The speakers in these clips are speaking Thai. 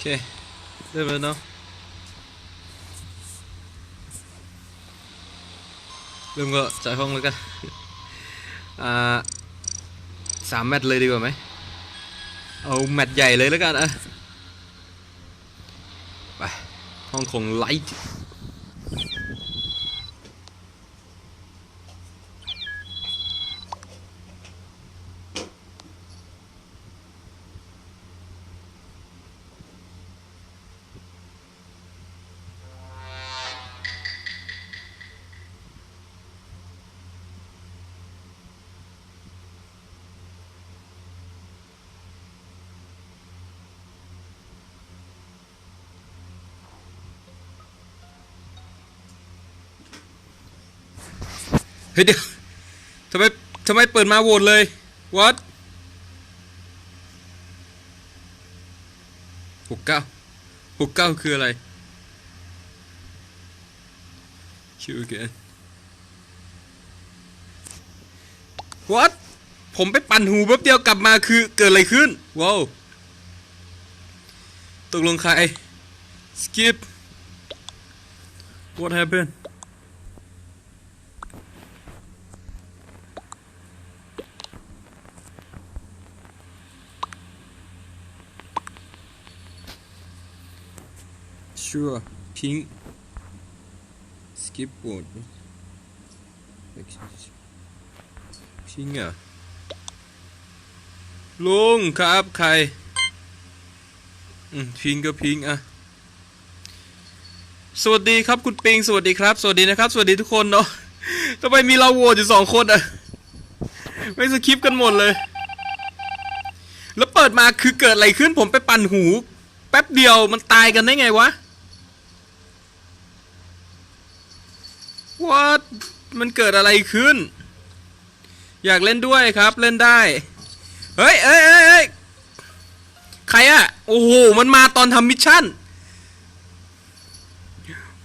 เคเริ่มแล้วเนาะเริ่มก็จ่ายห้องแล้วกันอ่าสามแมตช์เลยดีกว่าไหมเอาแมตช์ใหญ่เลยแล้วกันอะไปห้องของไลท์ ฮ้ยเดี๋ยวทำไมทำไมเปิดมาโหวตเลย what หกเก้าหกเก้าคืออะไรคิว again what ผมไปปั่นหูแป๊บเดียวกลับมาคือเกิดอะไรขึ้น ว้าวตกลงใคร skip what happened Sure pink skip board พิงอะลุงครับใครอืมพิงก็พิงอะสวัสดีครับคุณปิงสวัสดีครับ สวัสดีนะครับ สวัสดีทุกคนเนาะทำไมมีเราโหวตอยู่สองคนอะไม่สคริปต์กันหมดเลย แล้วเปิดมาคือเกิดอะไรขึ้นผมไปปั่นหู แป๊บเดียวมันตายกันได้ไงวะ What มันเกิดอะไรขึ้น อยากเล่นด้วยครับเล่นได้ เฮ้ยเอ้ยเอ้ยใครอะโอ้โห มันมาตอนทำมิชชั่น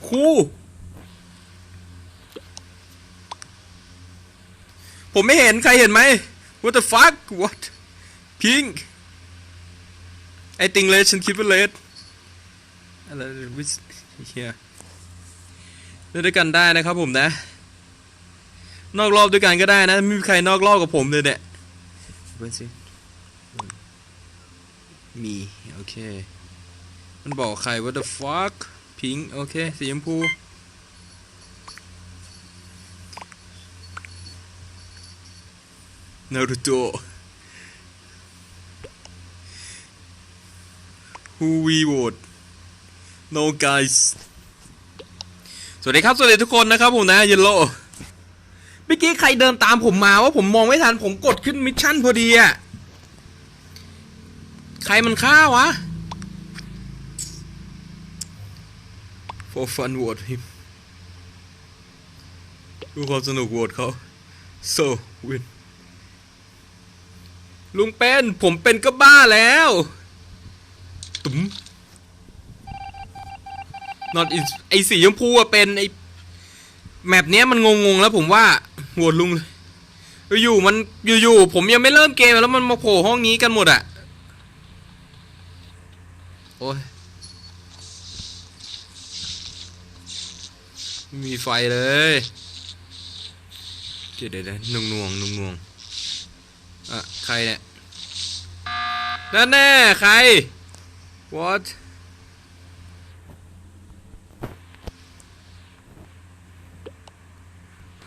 ครูผมไม่เห็นใครเห็นไหม What the fuck What Pink ไอติงเลสฉันคิดว่าเลสอะไรวิสเฮีย เล่นด้วยกันได้นะครับผมนะ นอกรอบด้วยกันก็ได้นะ ไม่มีใครนอกรอบกับผมเลยเนี่ยเพื่อนสิมี โอเค มันบอกใคร what the fuck พิงโอเค สีชมพูนารูโต who we vote no guys สวัสดีครับสวัสดีทุกคนนะครับผมนะเยลโลเมื่อกี้ใครเดินตามผมมาว่าผมมองไม่ทันผมกดขึ้นมิชชั่นพอดีอะใครมันฆ่าวะ for fun vote him ดูความสนุกโหวตเขา so win ลุงเป็นผมเป็นก็บ้าแล้ว ตุ๋ม not in ไอสีชมพูอะเป็นไอแมปเนี้ยมันงงๆแล้วผมว่าโหวตลุงเลยอยู่มันอยู่ๆผมยังไม่เริ่มเกมแล้วมันมาโผล่ห้องนี้กันหมดอะโอ้ยไม่มีไฟเลยเดี๋ยวเดี๋ยวๆนุ่งนวงนุ่งนวงอะใครเนี่ยนั่นแน่ใคร what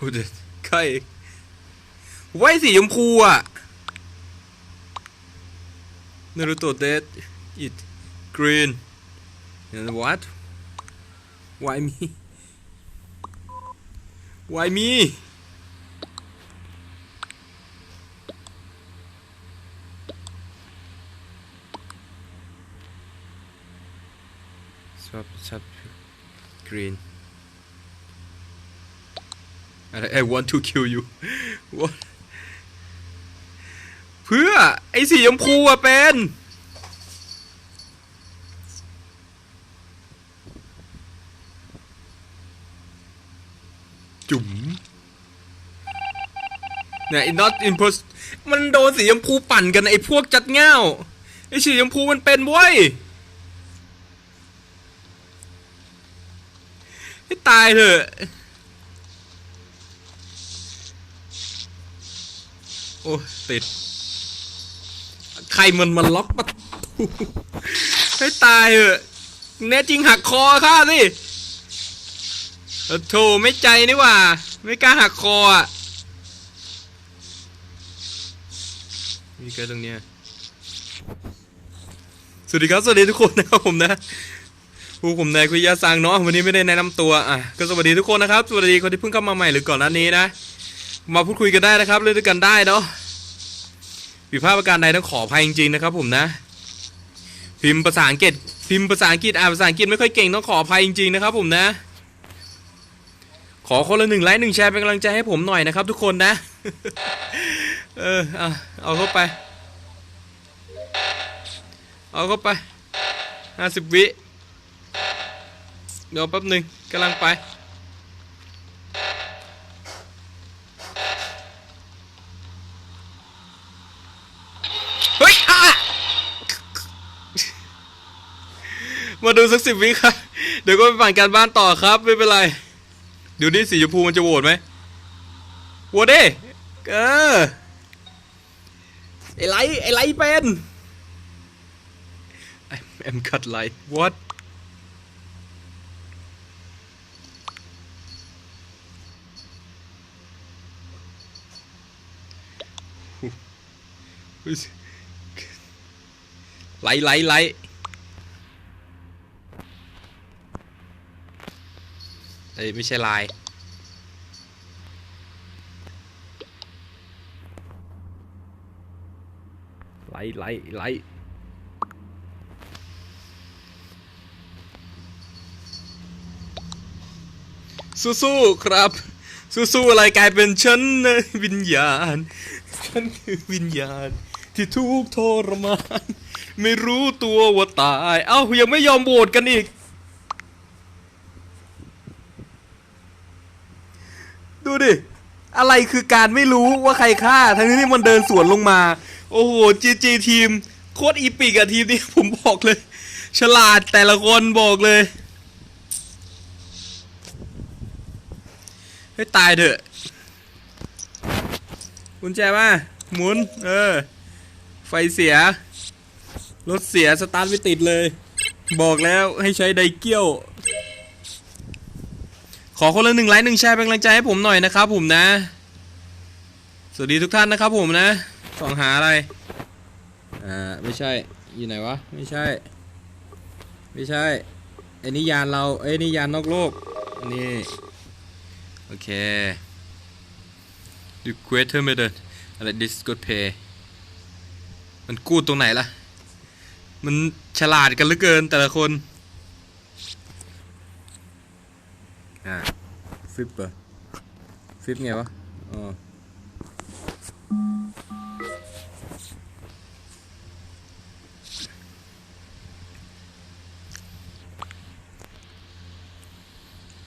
พูดเลยใครไว้สีชมพูอะนารูโตะ dead it green and what why me why me swap swap green อ อะไร I want to kill you เพื่อ ไอ้สีชมพูอะเป็น จุ๋มเนี่ย not impos มันโดนสีชมพูปั่นกันไอ้พวกจัดเง่าไอ้สีชมพูมันเป็นเว้ยให้ตายเถอะ อ้ติด ใครมันมาล็อกประตูให้ตายเถอะแน่จริงหักคอข้าสิโธ่ไม่ใจนี่ว่า ไม่กล้าหักคออะมีเกิดตรงเนี้ยสวัสดีครับ สวัสดีทุกคนนะครับผมนะผู้ผมนายคุยยาซังเนาะวันนี้ไม่ได้แนะนำตัวอะก็สวัสดีทุกคนนะครับ สวัสดีคนที่เพิ่งเข้ามาใหม่หรือก่อนหน้านี้นะ มาพูดคุยกันได้นะครับเล่นด้วยกันได้เนาะผิดพลาดประการใดต้องขออภัยจริงๆนะครับ ผมนะ พิมพ์ภาษาอังกฤษพิมพ์ภาษาอังกฤษอ่านภาษาอังกฤษไม่ค่อยเก่งต้องขออภัยจริงๆนะครับ ผมนะ ขอคนละหนึ่งไลค์หนึ่งแชร์เป็นกำลังใจให้ผมหน่อยนะครับ ทุกคนนะ เออเอาเอาเข้าไป เอาเข้าไปห้าสิบวิเดี๋ยวแป๊บหนึ่งกำลังไป เฮ้ยอะ มาดูสักสิบวิครับ เดี๋ยวก็ไปปั่นการบ้านต่อครับ ไม่เป็นไร เดี๋ยวนี้สีชมพูมันจะโหวตไหมโหวตดิเออ ไอไลท์ไอไลท์เป็น I'm I'm cut light what ไลท์ไลท์ไล เอ้ยไม่ใช่ลาย ไลท์ไลท์ไลท์สู้ๆครับ สู้ๆอะไรกลายเป็นฉันนะวิญญาณ ฉันคือวิญญาณ ที่ทุกข์ทรมาน ไม่รู้ตัวว่าตาย เอ้ายังไม่ยอมโหวตกันอีก ดูดิ อะไร คือการไม่รู้ว่าใครฆ่า ทั้งนี้ที่มันเดินสวนลงมา โอ้โหจีจีทีม โคตรอีปิกอะทีมนี้ผมบอกเลย ฉลาดแต่ละคนบอกเลยให้ตายเถอะกุญแจมาหมุน เออ ไฟเสีย รถเสียสตาร์ทไม่ติดเลย บอกแล้วให้ใช้ไดเกี้ยว ขอคนละหนึ่งไลค์หนึ่งแชร์เป็นกำลังใจให้ผมหน่อยนะครับผมนะ สวัสดีทุกท่านนะครับผมนะส่องหาอะไร อ่า ไม่ใช่ อยู่ไหนวะ ไม่ใช่ ไม่ใช่ไอ้นี่ยานเราเอ้นี่ยานนอกโลกนนี้โอเคดูเควสเทอร์เมเดนอะไรดิสกดเพย์มันกู้ตรงไหนล่ะ มันฉลาดกันเหลือเกินแต่ละคน อ่าฟิปเปอร์ฟิปไงวะ อ๋อ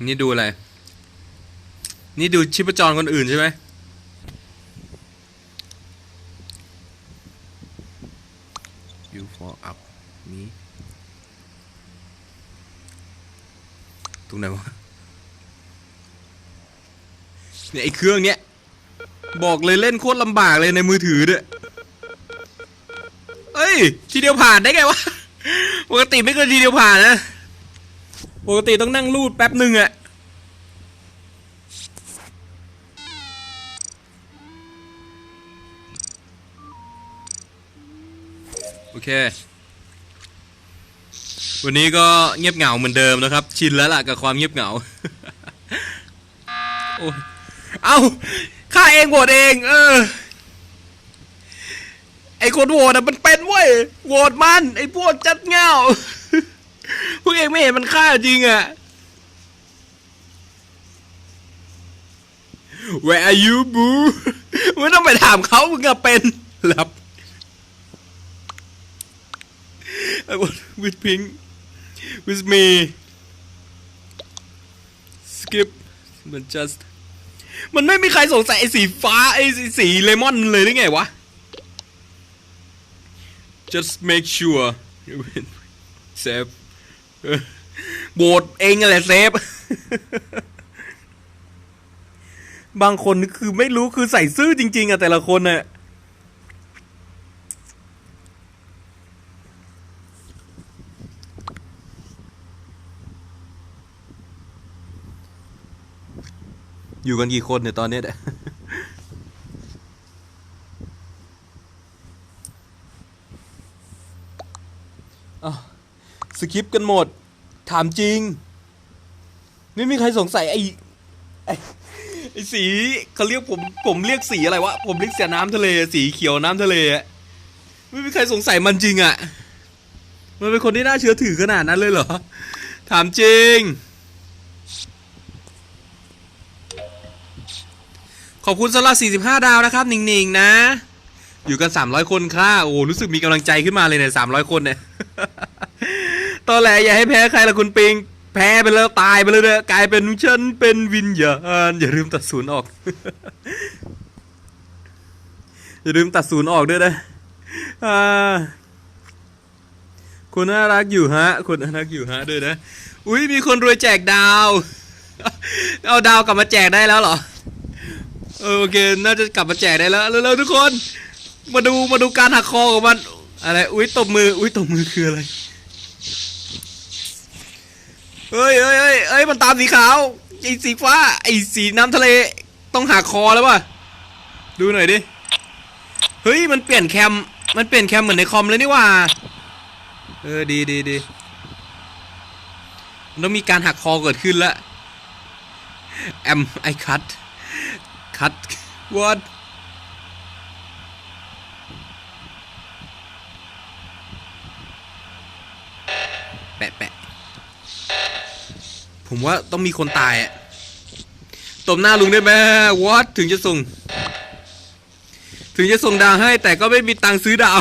นี่ดูอะไร นี่ดูชิปจรคนอื่นใช่ไหม you for up นี้ตรงไหนวะเนี่ยไอ้เครื่องเนี้ยบอกเลยเล่นโคตรลำบากเลยในมือถือด้วยเอ้ย ทีเดียวผ่านได้ไงวะ ปกติไม่เคยทีเดียวผ่านนะ ปกติต้องนั่งรูดแป๊บหนึ่งอะ โอเค วันนี้ก็เงียบเหงาเหมือนเดิมนะครับ ชินแล้วล่ะกับความเงียบเหงา โอ้ยเอาข้าเองโหวตเอง เออ ไอคนโหวตอะมันเป็นเว้ยโหวตมัน ไอพวกจัดเงาพวกเองไม่เห็นมันฆ่าจริงอะ Where are you boo ไม่ต้องไปถามเขามึงอะเป็นรับ I want with pink with me skip มัน just มันไม่มีใครสงสัยไอ้สีฟ้าไอ้สีสีเลมอนเลยได้ไงวะ just make sure save โบดเองอะไรเซฟ บางคนคือไม่รู้คือใส่ซื่อจริง ๆอะแต่ละคนอะ อยู่กันกี่คนเนี่ยตอนนี้เนี่ยอ้าวสคริปกันหมด ถามจริง ไม่มีใครสงสัยไอ้ไอ้สีเขาเรียกผมผมเรียกสีอะไรวะ ผมเรียกเสียน้ำทะเล สีเขียวน้ำทะเลไม่มีใครสงสัยมันจริงอะมันเป็นคนที่น่าเชื่อถือขนาดนั้นเลยเหรอ ถามจริง อบคุณสำหรับ 45 ดาวนะครับหนิงๆนะ อยู่กัน 300 คนค่ะโอ้รู้สึกมีกำลังใจขึ้นมาเลยเนี่ย300 คนเนี่ยตอนแหลอย่าให้แพ้ใครละคุณปิง แพ้ไปแล้วตายไปเลยเนี่ยกลายเป็นฉันเป็นวิญญาณอย่าลืมตัดศูนย์ออก อย่าลืมตัดศูนย์ออกด้วยนะคุณน่ารักอยู่ฮะ คุณน่ารักอยู่ฮะด้วยนะ อุ้ยมีคนรวยแจกดาว เอาดาวกลับมาแจกได้แล้วเหรอ เออโอเคน่าจะกลับมาแจกได้แล้วเร็วๆทุกคน มาดูมาดูการหักคอของมันอะไรอุ้ยตบมืออุ้ยตบมือคืออะไรเฮ้ยเฮ้ยเฮ้ยเฮ้ยมันตามสีขาวไอ้สีฟ้าไอ้สีน้ำทะเลต้องหักคอแล้วป่ะดูหน่อยดิเฮ้ยมันเปลี่ยนแคมมันเปลี่ยนแคมเหมือนในคอมเลยนี่ว่าเออดีดีดีมันต้องมีการหักคอเกิดขึ้นล้วแอมไอคัต คัด what แปะแปะผมว่าต้องมีคนตายอะตบหน้าลุงได้ไหม what ถึงจะส่ง ถึงจะส่งดาวให้ แต่ก็ไม่มีตังค์ซื้อดาว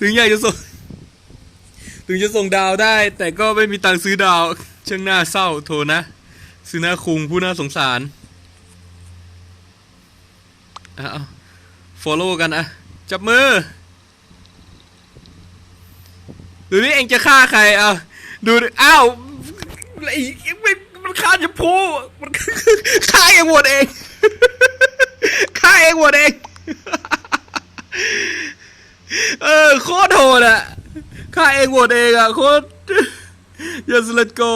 ถึงอยากจะส่ง ถึงจะส่งดาวได้ แต่ก็ไม่มีตังค์ซื้อดาวช่างหน่าเศร้าโทนะซื้อหน้าคุงผู้น่าสงสาร เอา follow กันอะจับมือ ดูนี่เองจะฆ่าใครเอาดูอ้าวไอ้ไม่มันฆ่าจะพูมันฆ่าเองหมดเองฆ่าเองหมดเองเออโคตรโหดอะฆ่าเองหมดเองอะโคตร yes let go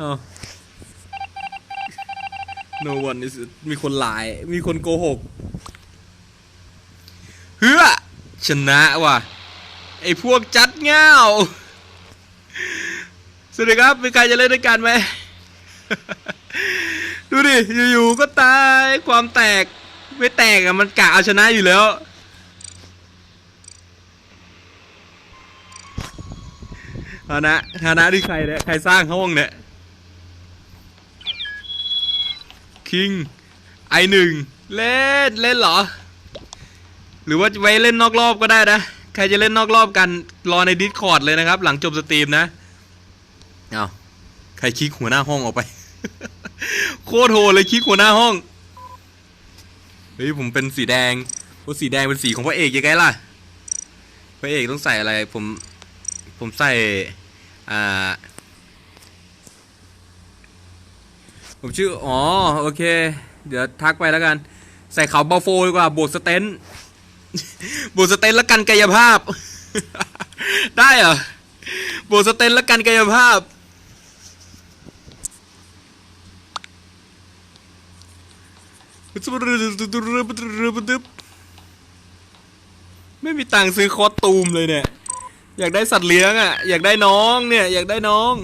อ๋อ no one is มีคนหลาย มีคนโกหก เฮือชนะว่ะ ไอพวกจัดเงาสวัสดีครับ มีใครจะเล่นด้วยกันไหม ดูดิ อยู่ๆก็ตาย ความแตก ไม่แตกอะมันกะเอาชนะอยู่แล้วฐานะฐานะที่ใครเนี่ย ใครสร้างห้องเนี่ย คิงไอหนึ่งเล่นเล่นเหรอ หรือว่าไว้เล่นนอกรอบก็ได้นะ ใครจะเล่นนอกรอบกันรอในดิสคอร์ดเลยนะครับ หลังจบสตรีมนะเอาใครคลิกหัวหน้าห้องออกไป โคตรโหดเลยคลิกหัวหน้าห้องเฮ้ยผมเป็นสีแดงเพราสีแดงเป็นสีของพระเอกยังไงล่ะพระเอกต้องใส่อะไรผมผมใส่อ่า ผมชื่อ อ๋อ โอเค เดี๋ยวทักไปแล้วกัน ใส่เขาบาโฟดีกว่าบวกสเตนบวกสเตนแล้วกันกายภาพ ได้เหรอบวกสเตนแล้วกันกายภาพ ไม่มีตังค์ซื้อคอสตูมเลยเนี่ย อยากได้สัตว์เลี้ยงอะ อยากได้น้องเนี่ย อยากได้น้อง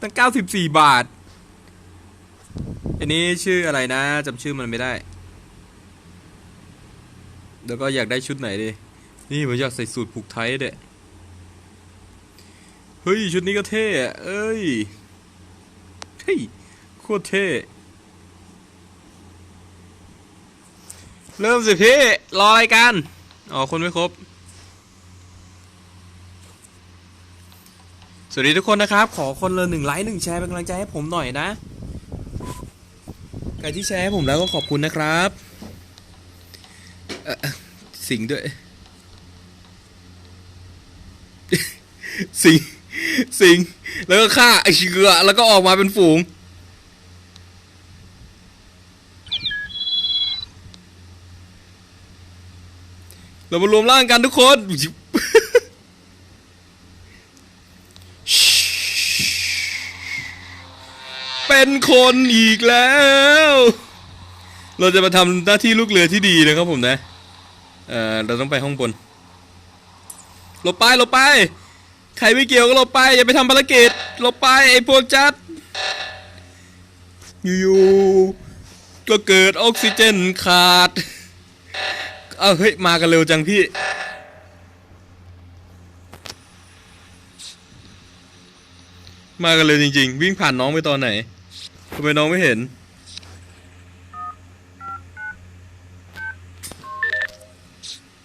ตั้งเก้าสิบสี่บาท อันนี้ชื่ออะไรนะจำชื่อมันไม่ได้ แล้วก็อยากได้ชุดไหนดี นี่ผมอยากใส่สูตรผูกไทยเด็เฮ้ย ชุดนี้ก็เท่เอ้ย เฮ้ย โคตรเท่ เริ่มสิพี่ รออะไรกันอ๋อ คนไม่ครบ สวัสดีทุกคนนะครับ ขอคนละหนึ่งไลค์หนึ่งแชร์เป็นกำลังใจให้ผมหน่อยนะ ใครที่แชร์ให้ผมแล้วก็ขอบคุณนะครับสิงด้วย สิงสิงแล้วก็ฆ่าไอ้เชือแล้วก็ออกมาเป็นฝูง เรามารวมร่างกันทุกคน เป็นคนอีกแล้ว เราจะมาทำหน้าที่ลูกเรือที่ดีนะครับผมนะเอ่อเราต้องไปห้องบนหลบไปหลบไป ใครไม่เกี่ยวก็หลบไป อย่าไปทำภารกิจหลบไปไอ้พวกจัด อยู่ๆก็เกิดออกซิเจนขาด เอาเฮ้ย มากันเร็วจังพี่ มากันเร็วจริง ๆ วิ่งผ่านน้องไปตอนไหนำไมน้องไม่เห็น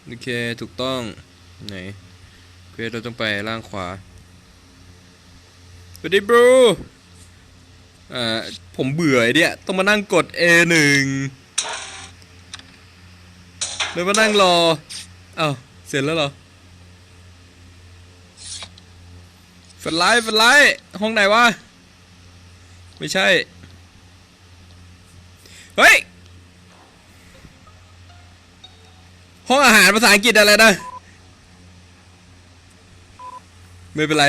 โอเค ถูกต้อง ไหนเควสเราต้องไปล่างขวาสวัสดีบรูอ่า ผมเบื่อไอเนี่ยต้องมานั่งกด A1 เลยมานั่งรออ้า เสร็จแล้วเหรอแฟลไลท์แฟลไลท์ห้องไหนวะ ไม่ใช่ เฮ้ยห้องอาหารภาษาอังกฤษอะไรนะ ไม่เป็นไร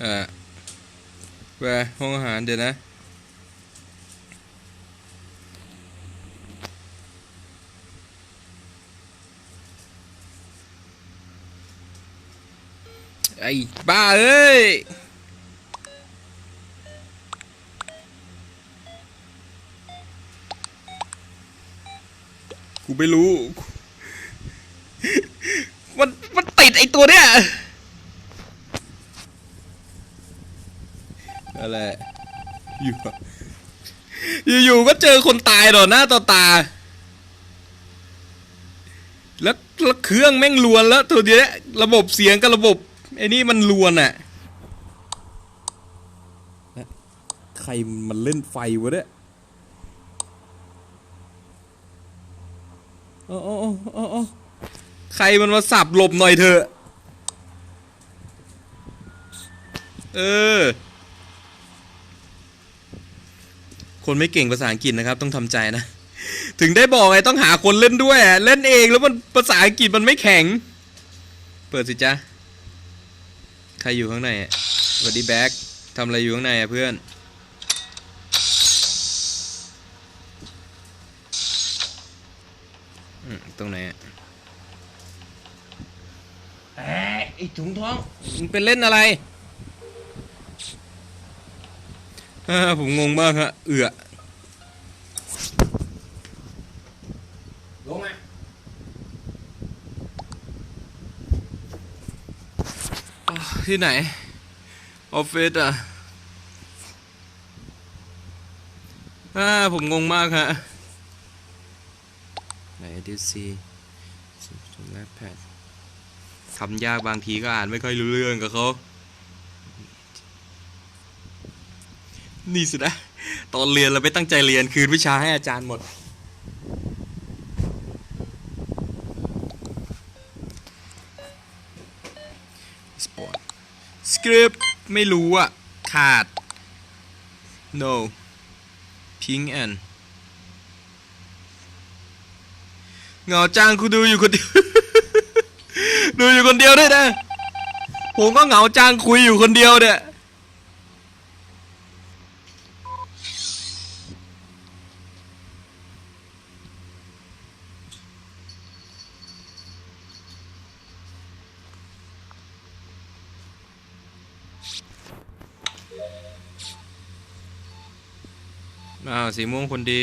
เออแวห้องอาหารเดี๋ยวนะ อ้บ้าเอ้ยกูไม่รู้ มันมันติดไอ้ตัวเนี้ยอะไรอยู่อยู่ๆก็เจอคนตายต่อหน้าต่อตา แล้วแล้วเครื่องแม่งลวนแล้วตัวเนี้ยระบบเสียงกับระบบ ไอ้นี่มันลวนอะใครมันเล่นไฟวะเนี่ยอ๋ออ๋ออ๋ออ๋อใครมันมาสับหลบหน่อยเถอะ เออ คนไม่เก่งภาษาอังกฤษนะครับต้องทำใจนะ ถึงได้บอกไงต้องหาคนเล่นด้วยอะเล่นเองแล้วมันภาษาอังกฤษมันไม่แข็ง เปิดสิจ๊ะ ใครอยู่ข้างในอะสวัสดีแบ็คทำอะไรอยู่ข้างในอะเพื่อนอืมตรงไหนอะเอ้ยไอถุงท้องมึงเป็นเล่นอะไรฮ่าผมงงมากฮะ เอือ ลงมา ที่ไหน ออฟฟิศอะอ่าผมงงมากฮะไหนดิซีแมปแพดคำยากบางทีก็อ่านไม่ค่อยรู้เรื่องกับเขานี่สินะ ตอนเรียนเราไม่ตั้งใจเรียนคืนวิชาให้อาจารย์หมด สปอร์ต กริปไม่รู้อะขาด no pink and เหงาจังคุณดูอยู่คนเดียว ดูอยู่คนเดียวด้วยนะ ผมก็เหงาจังคุยอยู่คนเดียวเนี่ย สีม่วงคนดี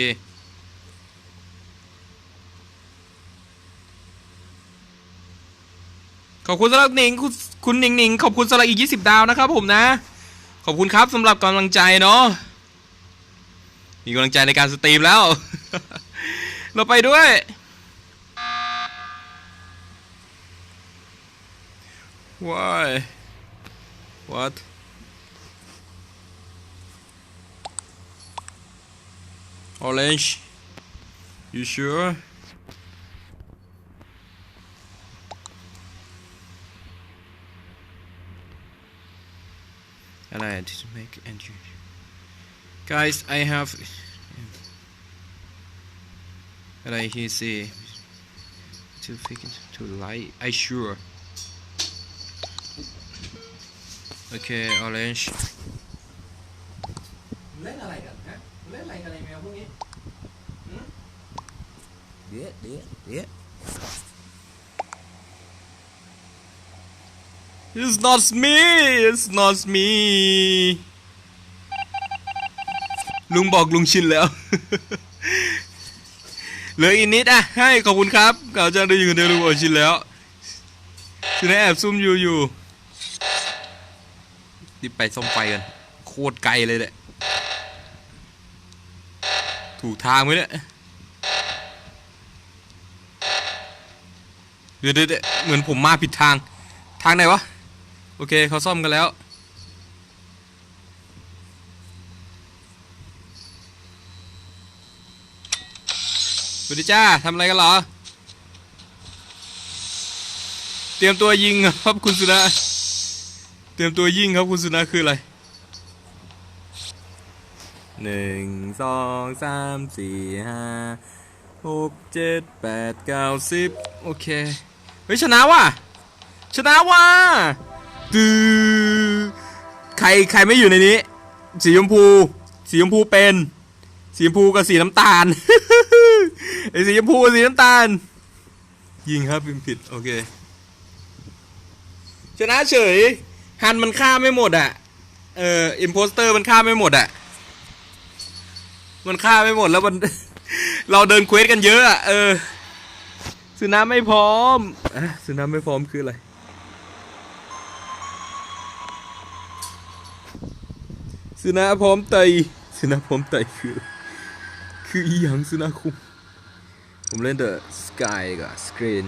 ขอบคุณสำหรับหนิงคุณคุณหนิงหนิงขอบคุณสำหรับอีก20ดาวนะครับผมนะ ขอบคุณครับสำหรับกำลังใจเนาะมีกำลังใจในการสตรีมแล้ว เราไปด้วย why what Orange, you sure? And I didn't make entry. Guys, I have. And I hear say. Too thick, too light. I sure. Okay, orange. เดี๋ยวเดี๋ยว It's not me It's not me ลุงบอกลุงชินแล้วเหลืออีกนิดอะ ให้ขอบคุณครับเก่าจังได้อยู่คนเดียวลุงบอกชินแล้วชินแอบซุ่มอยู่อยู่รีบไปซ่อมไฟกัน โคตรไกลเลยแหละถูกทางไหมเนี่ย เดี๋ยวเดี๋ยวเดี๋ยวเหมือนผมมาผิดทาง ทางไหนวะ โอเคเขาซ่อมกันแล้วสวัสดีจ้าทำอะไรกันเหรอ เตรียมตัวยิงครับคุณสุนะเตรียมตัวยิงครับคุณสุนะคืออะไรหนึ่งสองสามสี่ห้าหกเจ็ดแปดเก้าสิบโอเค เฮ้ยชนะว่ะชนะว่ะตือใครใครไม่อยู่ในนี้ สีชมพู สีชมพูเป็น สีชมพูกับสีน้ำตาลไอสีชมพูกับสีน้ำตาล ยิงครับพิมพ์ผิดโอเค ชนะเฉย ฮันมันฆ่าไม่หมดอะ เอออิมโพสเตอร์มันฆ่าไม่หมดอะ มันฆ่าไม่หมดแล้วมัน เราเดินเควสกันเยอะอะเออ สุนัขไม่พร้อมอะสุนัขไม่พร้อมคืออะไรสุนัขพร้อมไตสุนัขพร้อมไตคือ คืออีหยังสุนัขคุมผมเล่นเดอะสกายกับสกรีน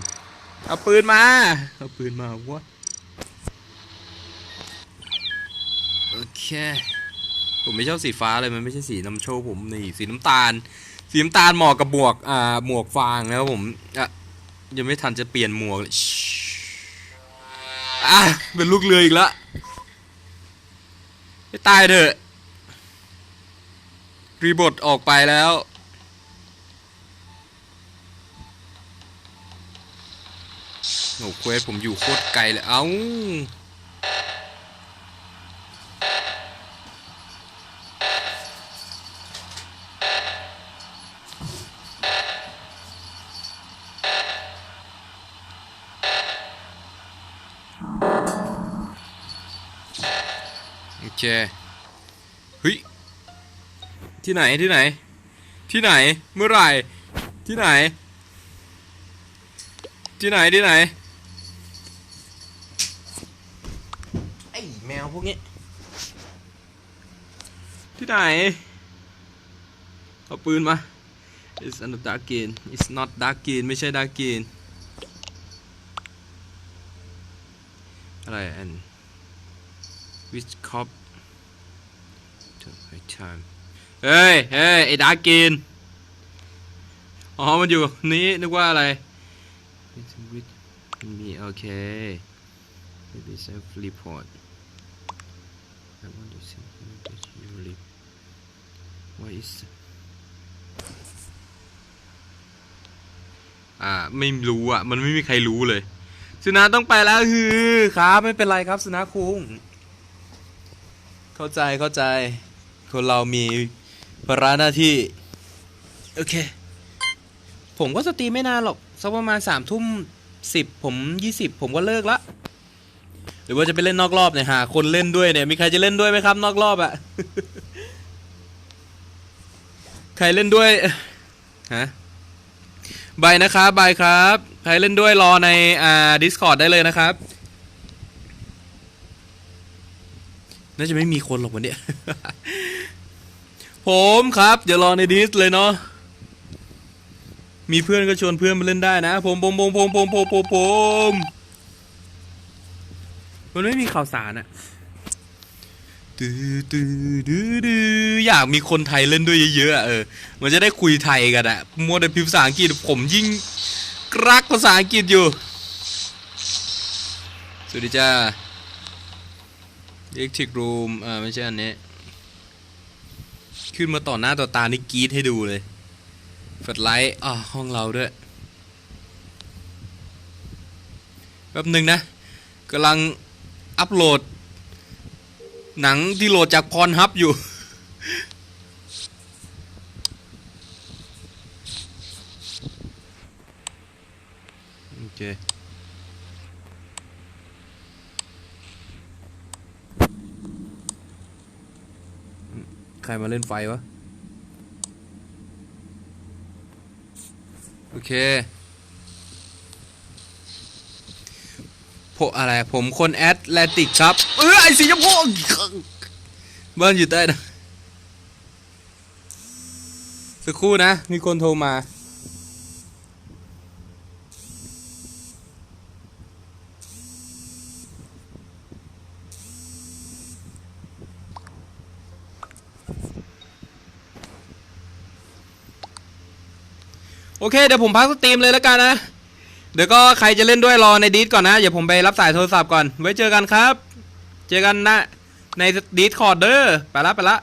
เอาปืนมา เอาปืนมาวะโอเค ผมไม่ชอบสีฟ้าเลย มันไม่ใช่สีน้ำโชว์ผมนี่สีน้ำตาล สีน้ำตาลเหมาะกับหมวก อ่า หมวกฟางนะครับผม อะ ยังไม่ทันจะเปลี่ยนหมวกเลยอะเป็นลูกเรืออีกแล้วไม่ตายเถอะรีบทออกไปแล้วโอ้เควสผมอยู่โคตรไกลเลย เอ้า โอเคเฮ้ยที่ไหนที่ไหน ที่ไหนเมื่อไหร่ที่ไหน ที่ไหนที่ไหนไอ้แมวพวกนี้ที่ไหนเอาปืนมา It's not dark green It's not dark green ไม่ใช่ dark green อะไรอัน and which cop to my time เฮ้ยเฮ้ยไอ้ดากิน อ๋อ มันอยู่นี้นึกว่าอะไรมีโอเค maybe self report I want to see that you live what is อ่า ไม่รู้อะ มันไม่มีใครรู้เลย สุนาต้องไปแล้วฮือครับ ไม่เป็นไรครับ สุนาคุง เข้าใจเข้าใจ คนเรามีภาระหน้าที่ โอเค ผมก็สตรีมไม่นานหรอกสักประมาณสามทุ่มสิบผมยี่สิบผมก็เลิกละหรือว่าจะไปเล่นนอกรอบเนี่ยหาคนเล่นด้วยเนี่ยมีใครจะเล่นด้วยไหมครับนอกรอบอะใครเล่นด้วยฮะบายนะครับบายครับ ใครเล่นด้วยรอในอ่า Discord ได้เลยนะครับ น่าจะไม่มีคนหรอกวันนี้ผมครับเดี๋ยวรอในดิสเลยเนาะมีเพื่อนก็ชวนเพื่อนมาเล่นได้นะ ผมผมผมผมผมผมผมผมมันไม่มีข่าวสารอะตื้อตื้อดื้อดื้ออยากมีคนไทยเล่นด้วยเยอะๆเออ มันจะได้คุยไทยกันอะมัวแต่พิมพ์ภาษาอังกฤษผมยิ่งรักภาษาอังกฤษอยู่ สวัสดีจ้า Electric Room อ่าไม่ใช่อันนี้ ขึ้นมาต่อหน้าต่อตานี่กรีดให้ดูเลยเฟิดไลท์อ่าห้องเราด้วยแป๊บหนึ่งนะกำลังอัปโหลด หนังที่โหลดจากพรฮับอยู่ โอเค ใครมาเล่นไฟวะ โอเคพออะไร ผมคนแอตแลนติกครับ เออไอสีชมพูเบิร์นอยู่ใต้นะสักครู่นะ มีคนโทรมา เคเดี๋ยวผมพักสตรีมเลยแล้วกันนะ เดี๋ยวก็ใครจะเล่นด้วยรอในดีสก่อนนะ เดี๋ยวผมไปรับสายโทรศัพท์ก่อน ไว้เจอกันครับ เจอกันนะในดีสคอร์ดเด้อไปละไปละ